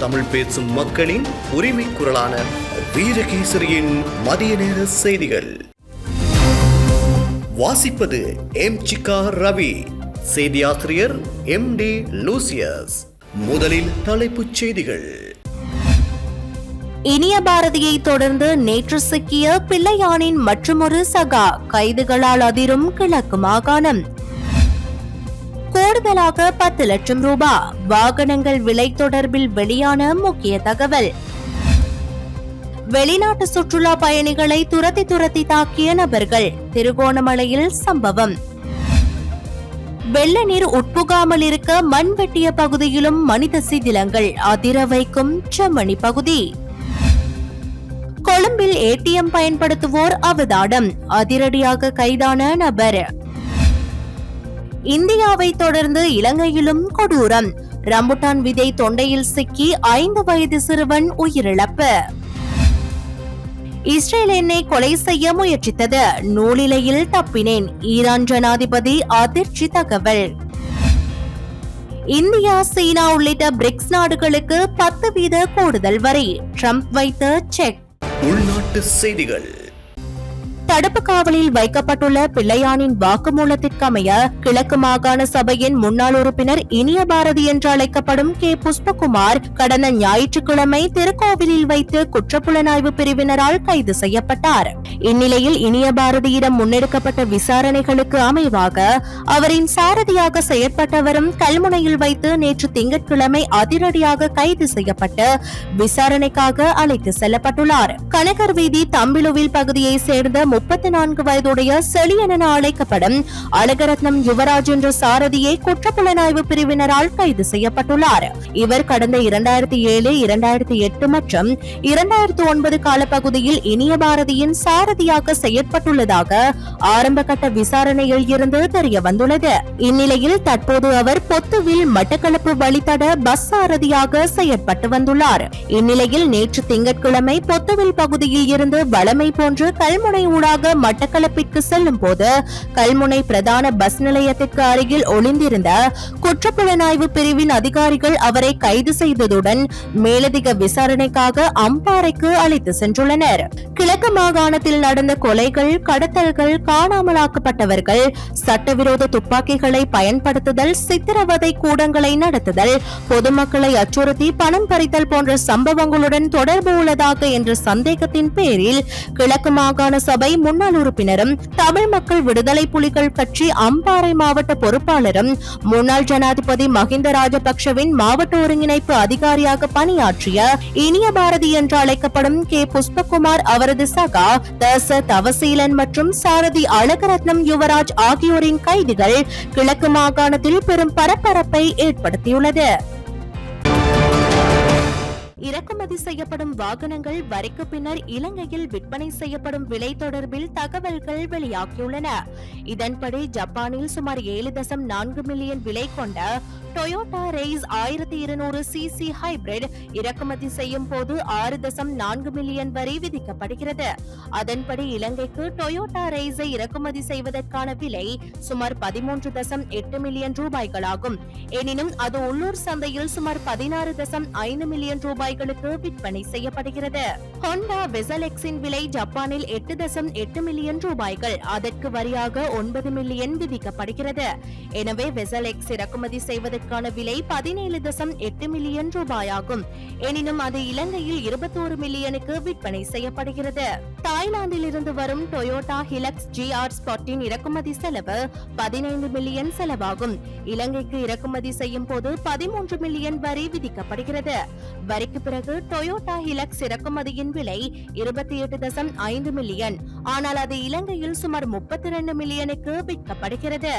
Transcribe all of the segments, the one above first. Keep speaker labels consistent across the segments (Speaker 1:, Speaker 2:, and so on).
Speaker 1: தமிழ் பேசும் மக்களின் உரிமை குரலான வீரகேசரியின் மதிய நேர செய்திகள். வாசிப்பது எம் சிக்கா ரவி. செய்தியாசிரியர் எம் டி லூசியஸ். முதலில் தலைப்புச் செய்திகள்.
Speaker 2: இனிய பாரதியை தொடர்ந்து நேற்று சிக்கிய பிள்ளையானின் மற்றுமொரு சகா கைதுகளால் அதிரும் கிழக்கு மாகாணம். கூடுதலாக பத்து லட்சம் ரூபாய் வாகனங்கள் விலை தொடர்பில் வெளியான முக்கிய தகவல். வெளிநாட்டு சுற்றுலா பயணிகளை துரத்தி துரத்தி தாக்கிய நபர்கள் திருகோணமலையில் சம்பவம். வெள்ள நீர் உட்புகாமல் இருக்க மண் வெட்டிய பகுதியிலும் மனித சிதிலங்கள் அதிர வைக்கும் செம்மணி பகுதி. கொழும்பில் ஏடிஎம் பயன்படுத்துவோர் அவதாடம் அதிரடியாக கைதான நபர். இந்தியாவை தொடர்ந்து இலங்கையிலும் கொடூரம். ரம்புட்டான் விதை தொண்டையில் சிக்கி ஐந்து வயது சிறுவன் உயிரிழப்பு. இஸ்ரேல் என்னை கொலை செய்ய முயற்சித்தது. நூலிலையில் தப்பினேன். ஈரான் ஜனாதிபதி அதிர்ச்சி தகவல். இந்தியா சீனா உள்ளிட்ட பிரிக்ஸ் நாடுகளுக்கு பத்து வீத கூடுதல் வரி. ட்ரம்ப் வைத்த செக்.
Speaker 1: உள்நாட்டு செய்திகள்.
Speaker 2: தடுப்பு காவலில் வைக்கப்பட்டுள்ள பிள்ளையானின் வாக்குமூலத்திற்கமைய கிழக்கு மாகாண சபையின் முன்னாள் உறுப்பினர் இனிய பாரதி என்று அழைக்கப்படும் கே. புஷ்பகுமார் கடந்த ஞாயிற்றுக்கிழமை திருக்கோவிலில் வைத்து குற்றப்புலனாய்வு பிரிவினரால் கைது செய்யப்பட்டார். இந்நிலையில் இனிய பாரதியிடம் முன்னெடுக்கப்பட்ட விசாரணைகளுக்கு அமைவாக அவரின் சாரதியாக செயற்பட்டவரும் கல்முனையில் வைத்து நேற்று திங்கட்கிழமை அதிரடியாக கைது செய்யப்பட்டு விசாரணைக்காக அழைத்து செல்லப்பட்டுள்ளார். கனகர் வீதி தம்பிலுவில் பகுதியை சேர்ந்த முப்பத்தி நான்கு வயதுடைய செழியன் என அழைக்கப்படும் அழகரத்னம் யுவராஜ் என்ற சாரதியை குற்றப்புலனாய்வு பிரிவினரால் கைது செய்யப்பட்டுள்ளார். இவர் கடந்த இரண்டாயிரத்தி ஏழு இரண்டாயிரத்தி எட்டு மற்றும் இரண்டாயிரத்தி ஒன்பது காலப்பகுதியில் இனிய பாரதியின் சாரதியாக செயற்பட்டுள்ளதாக ஆரம்ப கட்ட விசாரணையில் இருந்து தெரிய வந்துள்ளது இந்நிலையில் தற்போது அவர் பொத்துவில் மட்டக்களப்பு வழித்தட பஸ் சாரதியாக செயற்பட்டு வந்துள்ளார். இந்நிலையில் நேற்று திங்கட்கிழமை பொத்துவில் பகுதியில் இருந்து வளமை போன்று கல்முனை ஊடாக மட்டக்களப்பிற்கு செல்லும் போது கல்முனை பிரதான பஸ் நிலையத்திற்கு அருகில் ஒளிந்திருந்த குற்றப்புலனாய்வு பிரிவின் அதிகாரிகள் அவரை கைது செய்ததுடன் மேலதிக விசாரணைக்காக அம்பாறைக்கு அழைத்து சென்றுள்ளனர். கிழக்கு மாகாணத்தில் நடந்த கொலைகள் கடத்தல்கள் காணாமலாக்கப்பட்டவர்கள் சட்டவிரோத துப்பாக்கிகளை பயன்படுத்துதல் சித்திரவதை கூடங்களை நடத்துதல் பொதுமக்களை அச்சுறுத்தி பணம் பறித்தல் போன்ற சம்பவங்களுடன் தொடர்பு உள்ளதாக என்ற சந்தேகத்தின் பேரில் கிழக்கு மாகாண சபை முன்னாள் உறுப்பினரும் தமிழ் மக்கள் விடுதலை புலிகள் கட்சி அம்பாறை மாவட்ட பொறுப்பாளரும் முன்னாள் ஜனாதிபதி மஹிந்த ராஜபக்சவின் மாவட்ட ஒருங்கிணைப்பு அதிகாரியாக பணியாற்றிய இனிய பாரதி என்று அழைக்கப்படும் கே. புஷ்பகுமார் அவரது சகா தச தவசீலன் மற்றும் சாரதி அழகரத்னம் யுவராஜ் ஆகியோரின் கைதிகள் கிழக்கு மாகாணத்தில் பெரும் பரபரப்பை ஏற்படுத்தியுள்ளது. இறக்குமதி செய்யப்படும் வாகனங்கள் வரிக்கு பின்னர் இலங்கையில் விற்பனை செய்யப்படும் விலை தொடர்பில் தகவல்கள் வெளியாகியுள்ளன. இதன்படி ஜப்பானில் சுமார் ஏழு தசம் நான்கு மில்லியன் விலை கொண்ட டொயோட்டா ரெய்ஸ் ஆயிரத்தி இருநூறு சிசி ஹைபிரிட் இறக்குமதி செய்யும் போது ஆறு தசம் நான்கு மில்லியன் வரை விதிக்கப்படுகிறது. அதன்படி இலங்கைக்கு டொயோட்டா ரெய்ஸை இறக்குமதி செய்வதற்கான விலை சுமார் பதிமூன்று தசம் எட்டு மில்லியன் ரூபாய்களாகும். எனினும் அது உள்ளூர் சந்தையில் சுமார் பதினாறு தசம் ஐந்து மில்லியன் ரூபாய் விவசாயிகளுக்கு விற்பனை செய்யப்படுகிறது. ஹோண்டா வெசலெக்ஸின் விலை ஜப்பானில் எட்டு தசம் எட்டு மில்லியன் ரூபாய்கள். அதற்கு வரியாக ஒன்பது மில்லியன் விதிக்கப்படுகிறது. எனவே வெசலெக்ஸ் இறக்குமதி செய்வதற்கான விலை பதினேழு தசம் எட்டு மில்லியன் ரூபாயாகும். எனினும் அது இலங்கையில் இருபத்தோரு மில்லியனுக்கு விற்பனை செய்யப்படுகிறது. தாய்லாந்தில் இருந்து வரும் டொயோட்டா ஹிலக்ஸ் ஜி ஆர் ஸ்பாட்டின் இறக்குமதி செலவு பதினைந்து மில்லியன் செலவாகும். இலங்கைக்கு இறக்குமதி செய்யும் போது பதிமூன்று மில்லியன் வரி விதிக்கப்படுகிறது. வரிக்கு ஆண்டுகளுக்கு பிறகு டொயோட்டா ஹிலக்ஸ் இறக்குமதியின் விலை இருபத்தி எட்டு தசம் ஐந்து மில்லியன் ஆனால் அது இலங்கையில் சுமார் முப்பத்தி இரண்டு மில்லியனுக்கு விற்கப்படுகிறது.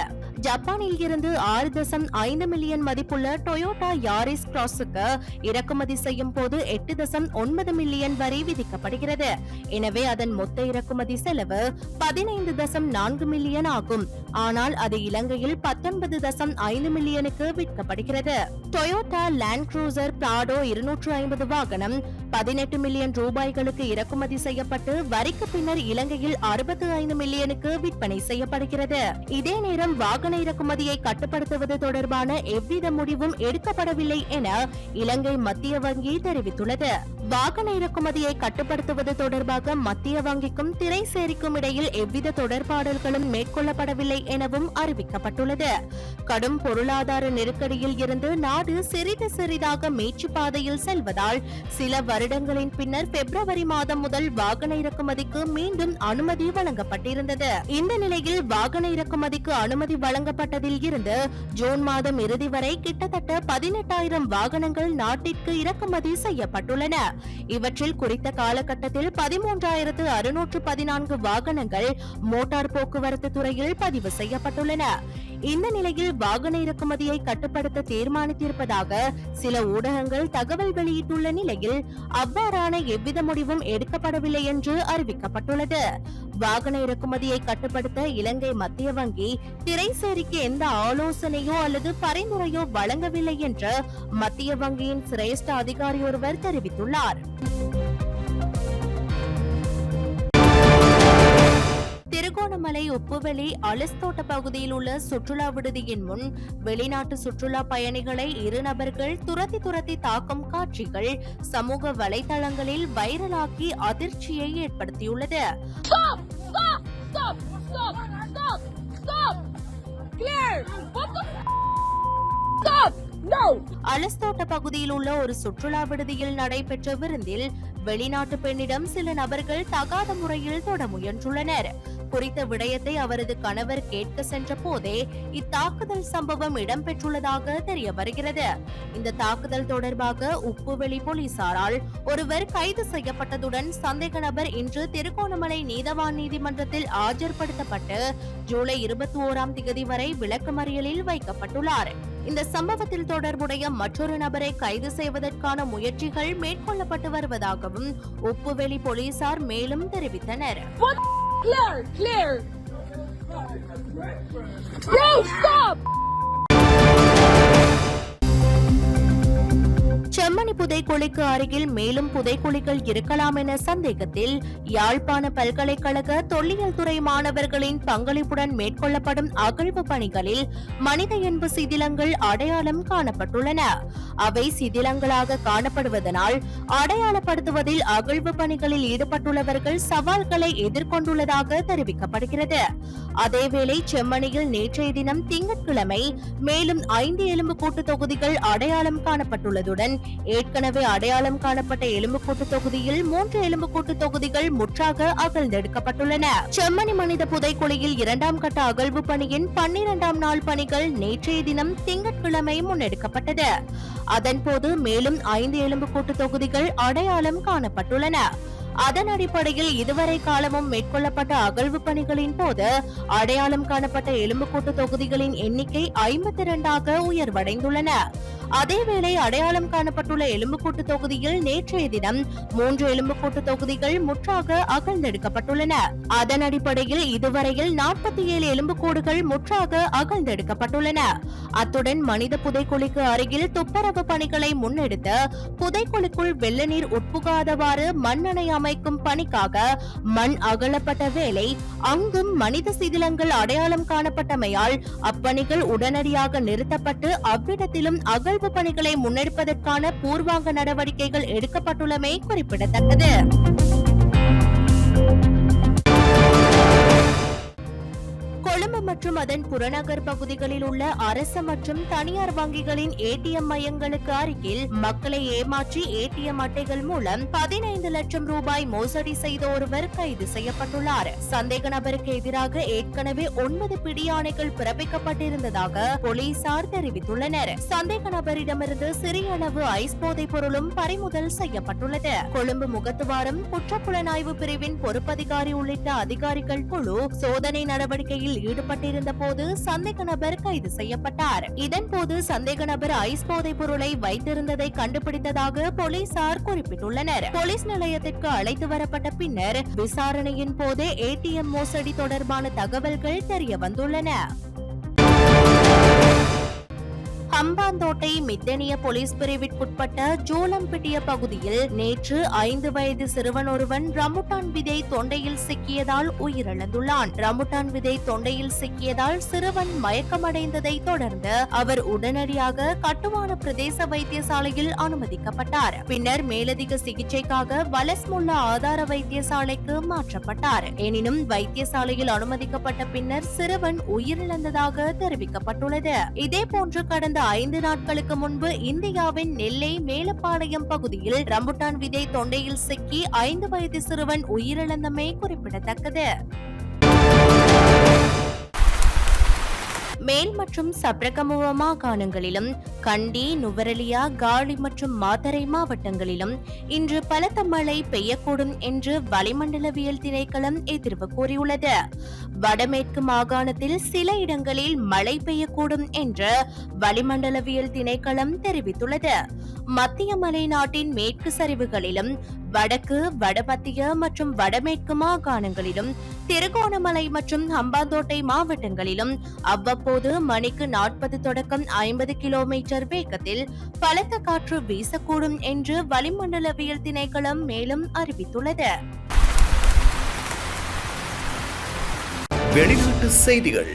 Speaker 2: ஜப்பானில் இருந்து ஆறு தசம் ஐந்து மில்லியன் மதிப்புள்ள டொயோட்டா யாரிஸ் கிராஸுக்கு இறக்குமதி செய்யும் போது எட்டு தசம் ஒன்பது மில்லியன் வரி விதிக்கப்படுகிறது. எனவே அதன் மொத்த இறக்குமதி செலவு பதினைந்து தசம் நான்கு மில்லியன் ஆகும். ஆனால் அது இலங்கையில் பத்தொன்பது தசம் ஐந்து மில்லியனுக்கு விற்கப்படுகிறது. டொயோட்டா லேண்ட் க்ரூசர் பிராடோ இருநூற்று ஐம்பது வாகனம் பதினெட்டு மில்லியன் ரூபாய்களுக்கு இறக்குமதி செய்யப்பட்டு வரிக்கு பின்னர் இலங்கையில் அறுபத்தி ஐந்து மில்லியனுக்கு விற்பனை செய்யப்படுகிறது. இதே நேரம் வாகன இறக்குமதியை கட்டுப்படுத்துவது தொடர்பான எவ்வித முடிவும் எடுக்கப்படவில்லை என இலங்கை மத்திய வங்கி தெரிவித்துள்ளது. வாகன இறக்குமதியை கட்டுப்படுத்துவது தொடர்பாக மத்திய வங்கிக்கும் திரைசேரிக்கும் இடையில் எவ்வித தொடர்பாடல்களும் மேற்கொள்ளப்படவில்லை எனவும் அறிவிக்கப்பட்டுள்ளது. கடும் பொருளாதார நெருக்கடியில் இருந்து நாடு சிறிது சிறிதாக மீட்சி பாதையில் செல்வது செல்வதால் சில வருடங்களின் பின்னர் பிப்ரவரி மாதம் முதல் வாகன இறக்குமதிக்கு மீண்டும் அனுமதி வழங்கப்பட்டிருந்தது. இந்த நிலையில் வாகன இறக்குமதிக்கு அனுமதி வழங்கப்பட்டதில் இருந்து ஜூன் மாதம் இறுதி வரை கிட்டத்தட்ட பதினெட்டாயிரம் வாகனங்கள் நாட்டிற்கு இறக்குமதி செய்யப்பட்டுள்ளன. இவற்றில் குறித்த காலகட்டத்தில் பதிமூன்றாயிரத்து அறுநூற்று பதினான்கு வாகனங்கள் மோட்டார் போக்குவரத்து துறையில் பதிவு செய்யப்பட்டுள்ளன. இந்த நிலையில் வாகன இறக்குமதியை கட்டுப்படுத்த தீர்மானித்திருப்பதாக சில ஊடகங்கள் தகவல் வெளியிட்டு வெளியிட்டுள்ள நிலையில் அவ்வாறான எவ்வித முடிவும் எடுக்கப்படவில்லை என்று அறிவிக்கப்பட்டுள்ளது. வாகன இறக்குமதியை கட்டுப்படுத்த இலங்கை மத்திய வங்கி திரைசேரிக்கு எந்த ஆலோசனையோ அல்லது பரிந்துரையோ வழங்கவில்லை என்று மத்திய வங்கியின் சிரேஷ்ட அதிகாரி ஒருவர் தெரிவித்துள்ளார். திருகோணமலை உப்புவெளி அலஸ்தோட்ட பகுதியில் உள்ள சுற்றுலா விடுதியின் முன் வெளிநாட்டு சுற்றுலா பயணிகளை இரு நபர்கள் துரத்தி துரத்தி தாக்கும் காட்சிகள் சமூக வலைதளங்களில் வைரலாகி அதிர்ச்சியை ஏற்படுத்தியுள்ளது! அலஸ்தோட்ட பகுதியில் உள்ள ஒரு சுற்றுலா விடுதியில் நடைபெற்ற விருந்தில் வெளிநாட்டு பெண்ணிடம் சில நபர்கள் தகாத முறையில் தொட முயன்றுள்ளனர். குறித்த விடயத்தை அவரது கணவர் கேட்க சென்ற போதே இத்தாக்குதல் சம்பவம் இடம்பெற்றுள்ளதாக தெரிய வருகிறது இந்த தாக்குதல் தொடர்பாக உப்புவெளி போலீசாரால் ஒருவர் கைது செய்யப்பட்டதுடன் சந்தேக நபர் இன்று திருகோணமலை நீதவான் நீதிமன்றத்தில் ஆஜர்படுத்தப்பட்டு ஜூலை இருபத்தி ஓராம் தேதி வரை விளக்கமறியலில் வைக்கப்பட்டுள்ளார். இந்த சம்பவத்தில் தொடர்புடைய மற்றொரு நபரை கைது செய்வதற்கான முயற்சிகள் மேற்கொள்ளப்பட்டு வருவதாகவும் உப்புவெளி போலீசார் மேலும் தெரிவித்தனர்.
Speaker 3: Claire, Claire. Bro, stop!
Speaker 2: Chemmani புதைக்குழிக்கு அருகில் மேலும் புதைக்குழிகள் இருக்கலாம் என சந்தேகத்தில் யாழ்ப்பாண பல்கலைக்கழக தொல்லியல் துறை மாணவர்களின் பங்களிப்புடன் மேற்கொள்ளப்படும் அகழ்வு பணிகளில் மனித எண்பு சிதிலங்கள் அடையாளம் காணப்பட்டுள்ளன. அவை சிதிலங்களாக காணப்படுவதனால் அடையாளப்படுத்துவதில் அகழ்வு பணிகளில் ஈடுபட்டுள்ளவர்கள் சவால்களை எதிர்கொண்டுள்ளதாக தெரிவிக்கப்படுகிறது. அதேவேளை செம்மணியில் நேற்றைய தினம் திங்கட்கிழமை மேலும் ஐந்து எலும்பு கூட்டு தொகுதிகள் அடையாளம் காணப்பட்டுள்ளதுடன் ஏற்கனவே அடையாளம் காணப்பட்ட எலும்புக்கூட்டு தொகுதியில் மூன்று எலும்புக்கூட்டு தொகுதிகள் முற்றாக அகழ்ந்தெடுக்கப்பட்டுள்ளன. செம்மணி மனித புதைக்குழியில் இரண்டாம் கட்ட அகழ்வு பணியின் பன்னிரண்டாம் நாள் பணிகள் நேற்றைய தினம் திங்கட்கிழமை முன்னெடுக்கப்பட்டது. அதன்போது மேலும் ஐந்து எலும்புக்கூட்டு தொகுதிகள் அடையாளம் காணப்பட்டுள்ளன. அதன் அடிப்படையில் இதுவரை காலமும் மேற்கொள்ளப்பட்ட அகழ்வு பணிகளின் போது அடையாளம் காணப்பட்ட எலும்புக்கூட்டு தொகுதிகளின் எண்ணிக்கை ஐம்பத்தி இரண்டாக உயர்வடைந்துள்ளன. அதேவேளை அடையாளம் காணப்பட்டுள்ள எலும்புக்கூட்டு தொகுதியில் நேற்றைய தினம் மூன்று எலும்புக்கூட்டு தொகுதிகள் முற்றாக அகழ்ந்தெடுக்கப்பட்டுள்ளன. அதன் அடிப்படையில் இதுவரையில் நாற்பத்தி ஏழு எலும்புக்கூடுகள் முற்றாக அகழ்ந்தெடுக்கப்பட்டுள்ளன. அத்துடன் மனித புதைக்குழிக்கு அருகில் துப்புரவு பணிகளை முன்னெடுத்து புதைக்குழிக்குள் வெள்ள நீர் உட்புகாதவாறு மண்ணணை அமைக்கும் பணிக்காக மண் அகலப்பட்ட வேளை அங்கும் மனித சிதிலங்கள் அடையாளம் காணப்பட்டமையால் அப்பணிகள் உடனடியாக நிறுத்தப்பட்டு அவ்விடத்திலும் அகழ்வு பணிகளை முன்னெடுப்பதற்கான பூர்வாங்க நடவடிக்கைகள் எடுக்கப்பட்டுள்ளமை குறிப்பிடத்தக்கது. மற்றும் அதன் புறநகர் பகுதிகளில் உள்ள அரசு மற்றும் தனியார் வங்கிகளின் ஏடிஎம் மையங்களுக்கு அருகில் மக்களை ஏமாற்றி ஏடிஎம் அட்டைகள் மூலம் பதினைந்து லட்சம் ரூபாய் மோசடி செய்த ஒருவர் கைது செய்யப்பட்டுள்ளார். சந்தேக நபருக்கு எதிராக ஏற்கனவே ஒன்பது பிடியாணைகள் பிறப்பிக்கப்பட்டிருந்ததாக போலீசார் தெரிவித்துள்ளனர். சந்தேக நபரிடமிருந்து சிறிய அளவு ஐஸ் போதைப் பொருளும் பறிமுதல் செய்யப்பட்டுள்ளது. கொழும்பு முகத்துவாரம் குற்றப்புலனாய்வு பிரிவின் பொறுப்பதிகாரி உள்ளிட்ட அதிகாரிகள் குழு சோதனை நடவடிக்கையில் ஈடுபட்டிருந்த போது சந்தேக நபர் கைது செய்யப்பட்டார். இதன்போது சந்தேக நபர் ஐஸ் போதைப் பொருளை வைத்திருந்ததை கண்டுபிடித்ததாக போலீசார் குறிப்பிட்டுள்ளனர். போலீஸ் நிலையத்திற்கு அழைத்து வரப்பட்ட பின்னர் விசாரணையின் போதே ஏடிஎம் மோசடி தொடர்பான தகவல்கள் தெரிய வந்துள்ளன. ஹம்பாந்தோட்டை மித்தனிய போலீஸ் பிரிவிற்குட்பட்ட ஜோலம்பிட்டிய பகுதியில் நேற்று ஐந்து வயது சிறுவன் ஒருவன் ரமுட்டான் விதை தொண்டையில் சிக்கியதால் உயிரிழந்துள்ளான். ரமுட்டான் விதை தொண்டையில் சிக்கியதால் சிறுவன் மயக்கமடைந்ததை தொடர்ந்து அவர் உடனடியாக கட்டுமான பிரதேச வைத்தியசாலையில் அனுமதிக்கப்பட்டார். பின்னர் மேலதிக சிகிச்சைக்காக வலஸ்முல்லா ஆதார வைத்தியசாலைக்கு மாற்றப்பட்டார். எனினும் வைத்தியசாலையில் அனுமதிக்கப்பட்ட பின்னர் சிறுவன் உயிரிழந்ததாக தெரிவிக்கப்பட்டுள்ளது. இதேபோன்று கடந்த ஐந்து நாட்களுக்கு முன்பு இந்தியாவின் நெல்லை மேலப்பாளையம் பகுதியில் ரம்புட்டான் விதை தொண்டையில் சிக்கி ஐந்து வயது சிறுவன் உயிரிழந்தமை குறிப்பிடத்தக்கது. மேல் மற்றும் சப்ரகமுவ மாகாணங்களிலும் கண்டி நுவரெலியா காலி மற்றும் மாத்தரை மாவட்டங்களிலும் இன்று பலத்த மழை பெய்யக்கூடும் என்று வளிமண்டலவியல் திணைக்களம் எதிர்வு கூறியுள்ளது. வடமேற்கு மாகாணத்தில் சில இடங்களில் மழை பெய்யக்கூடும் என்று வளிமண்டலவியல் திணைக்களம் தெரிவித்துள்ளது. மத்திய மலைநாட்டின் மேற்கு சரிவுகளிலும் வடக்கு வடமத்திய மற்றும் வடமேற்கு மாகாணங்களிலும் திருகோணமலை மற்றும் ஹம்பாந்தோட்டை மாவட்டங்களிலும் அவ்வப்போது மணிக்கு நாற்பது தொடக்கம் ஐம்பது கிலோமீட்டர் வேகத்தில் பலத்த காற்று வீசக்கூடும் என்று வளிமண்டலவியல் திணைக்களம் மேலும் அறிவித்துள்ளது.
Speaker 1: வெளிநாட்டு செய்திகள்.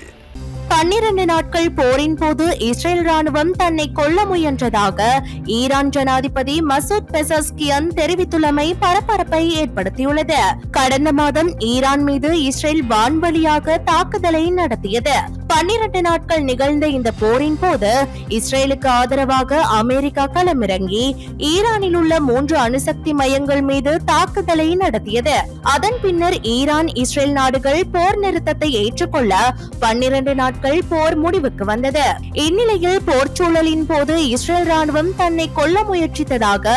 Speaker 2: பன்னிரண்டு நாட்கள் போரின் போது இஸ்ரேல் ராணுவம் தன்னை கொல்ல முயன்றதாக ஈரான் ஜனாதிபதி மசூத் பெசஸ்கியன் தெரிவித்துள்ளமை பரபரப்பை ஏற்படுத்தியுள்ளது. கடந்த மாதம் ஈரான் மீது இஸ்ரேல் வான்வழியாக தாக்குதலை நடத்தியது. பன்னிரண்டு நாட்கள் நிகழ்ந்த இந்த போரின் போது இஸ்ரேலுக்கு ஆதரவாக அமெரிக்கா களமிறங்கி ஈரானில் உள்ள மூன்று அணுசக்தி மையங்கள் மீது தாக்குதலை நடத்தியது. அதன் பின்னர் ஈரான் இஸ்ரேல் நாடுகள் போர் நிறுத்தத்தை ஏற்றுக்கொள்ள பன்னிரண்டு நாட்கள் போர் முடிவுக்கு வந்தது. இந்நிலையில் போர் சூழலின் போது இஸ்ரேல் ராணுவம் தன்னை கொல்ல முயற்சித்ததாக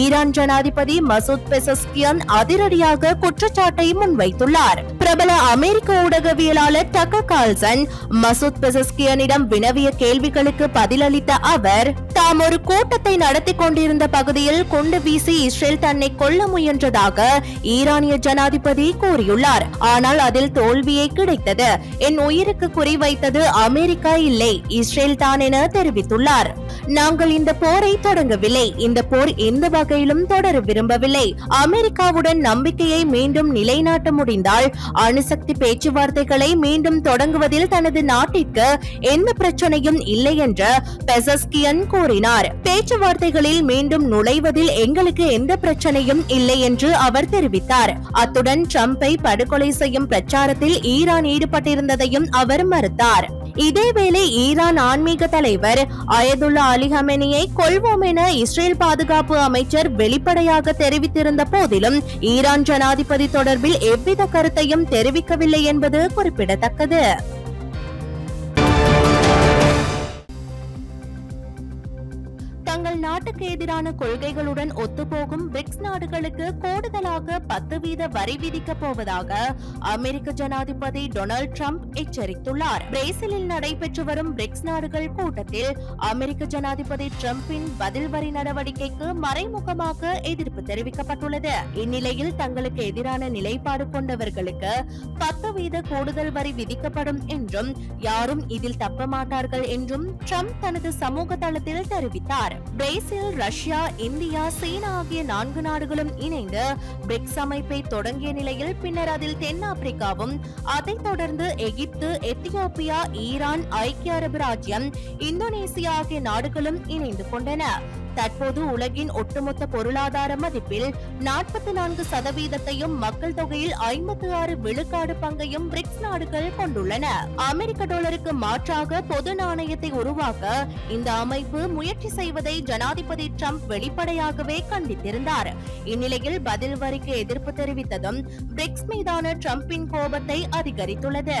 Speaker 2: ஈரான் ஜனாதிபதி மசூத் பெசஸ்கியன் அதிரடியாக குற்றச்சாட்டை முன்வைத்துள்ளார். பிரபல அமெரிக்க ஊடகவியலாளர் டக்க கால்சன் மசூத் பெசஸ்கியனிடம் வினவிய கேள்விகளுக்கு பதிலளித்த அவர் தாம் ஒரு கூட்டத்தை நடத்தி கொண்டிருந்த பகுதியில் குண்டு வீசி இஸ்ரேல் தன்னை கொல்ல முயன்றதாக ஈரானிய ஜனாதிபதி கூறியுள்ளார். ஆனால் அதில் தோல்வியே கிடைத்தது. என் உயிருக்கு குறிவைத்தது அமெரிக்கா இல்லை இஸ்ரேல் தான் என தெரிவித்துள்ளார். நாங்கள் இந்த போரை தொடங்கவில்லை. இந்த போர் எந்த வகையிலும் தொடர விரும்பவில்லை. அமெரிக்காவுடன் நம்பிக்கையை மீண்டும் நிலைநாட்ட முடிந்தால் அணுசக்தி பேச்சுவார்த்தைகளை மீண்டும் தொடங்குவதில் தனது நாட்டிற்கு எந்த பிரச்சனையும் இல்லை என்று பெசஸ்கியன் கூறினார் பேச்சுவார்த்தைகளில் மீண்டும் நுழைவதில் எங்களுக்கு எந்த பிரச்சனையும் இல்லை என்று அவர் தெரிவித்தார். அத்துடன் ட்ரம்பை படுகொலை செய்யும் பிரச்சாரத்தில் ஈரான் ஈடுபட்டிருந்ததையும் அவர் மறுத்தார். இதேவேளை ஈரான் ஆன்மீக தலைவர் அயதுல்லா அலி ஹமெனியை கொள்வோம் என இஸ்ரேல் பாதுகாப்பு அமைச்சர் வெளிப்படையாக தெரிவித்திருந்த போதிலும் ஈரான் ஜனாதிபதி தொடர்பில் எவ்வித கருத்தையும் தெரிவிக்கவில்லை என்பது குறிப்பிடத்தக்கது. தங்கள் நாட்டுக்கு எதிரான கொள்கைகளுடன் ஒத்துப்போகும் பிரிக்ஸ் நாடுகளுக்கு கூடுதலாக பத்து வீத வரி விதிக்கப் போவதாக அமெரிக்க ஜனாதிபதி டொனால்டு ட்ரம்ப் எச்சரித்துள்ளார். பிரேசிலில் நடைபெற்று வரும் பிரிக்ஸ் நாடுகள் கூட்டத்தில் அமெரிக்க ஜனாதிபதி ட்ரம்பின் பதில் வரி நடவடிக்கைக்கு மறைமுகமாக எதிர்ப்பு தெரிவிக்கப்பட்டுள்ளது. இந்நிலையில் தங்களுக்கு எதிரான நிலைப்பாடு கொண்டவர்களுக்கு பத்து வீத கூடுதல் வரி விதிக்கப்படும் என்றும் யாரும் இதில் தப்ப மாட்டார்கள் என்றும் ட்ரம்ப் தனது சமூக தளத்தில் தெரிவித்தார். பிரேசில் ரஷ்யா இந்தியா சீனா ஆகிய நான்கு நாடுகளும் இணைந்து பிரிக்ஸ் அமைப்பை தொடங்கிய நிலையில் பின்னர் அதில் தென்னாப்பிரிக்காவும் அதைத் தொடர்ந்து எகிப்து எத்தியோப்பியா ஈரான் ஐக்கிய அரபு ராஜ்யம் இந்தோனேசியா ஆகிய நாடுகளும் இணைந்து கொண்டன. தற்போது உலகின் ஒட்டுமொத்த பொருளாதார மதிப்பில் நாற்பத்தி நான்கு சதவீதத்தையும் மக்கள் தொகையில் ஐம்பத்தி ஆறு விழுக்காடு பங்கையும் பிரிக்ஸ் நாடுகள் கொண்டுள்ளன. அமெரிக்க டாலருக்கு மாற்றாக பொது நாணயத்தை உருவாக்க இந்த அமைப்பு முயற்சி செய்வதை ஜனாதிபதி ட்ரம்ப் வெளிப்படையாகவே கண்டித்திருந்தார். இந்நிலையில் பதில் வரிக்கு எதிர்ப்பு தெரிவித்ததும் பிரிக்ஸ் மீதான டிரம்பின் கோபத்தை அதிகரித்துள்ளது.